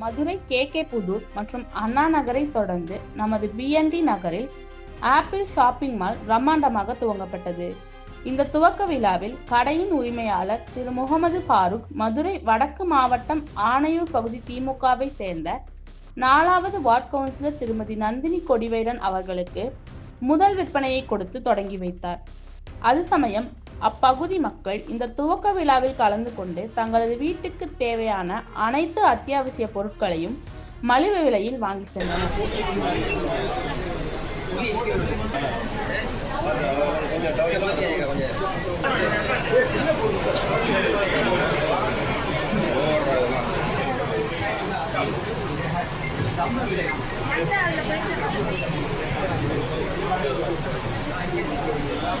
Madurai K K Pudur மற்றும் அண்ணா நகரை தொடர்ந்து நமது பிஎன்டி நகரில் ஆப்பிள் ஷாப்பிங் மால் பிரம்மாண்டமாக துவங்கப்பட்டது. இந்த துவக்க விழாவில் கடையின் உரிமையாளர் திரு. முகமது ஃபாரூக் மதுரை வடக்கு மாவட்டம் ஆனையூர் பகுதி திமுகவை சேர்ந்த நாலாவது வார்டு கவுன்சிலர் திருமதி நந்தினி கொடிவேரன் அவர்களுக்கு முதல் விற்பனையை கொடுத்து தொடங்கி வைத்தார். அது சமயம் அப்பகுதி மக்கள் இந்த துவக்க விழாவில் கலந்து கொண்டு தங்களது வீட்டுக்கு தேவையான அனைத்து அத்தியாவசிய பொருட்களையும் மலிவு விலையில் வாங்கி சென்றனர் Gracias.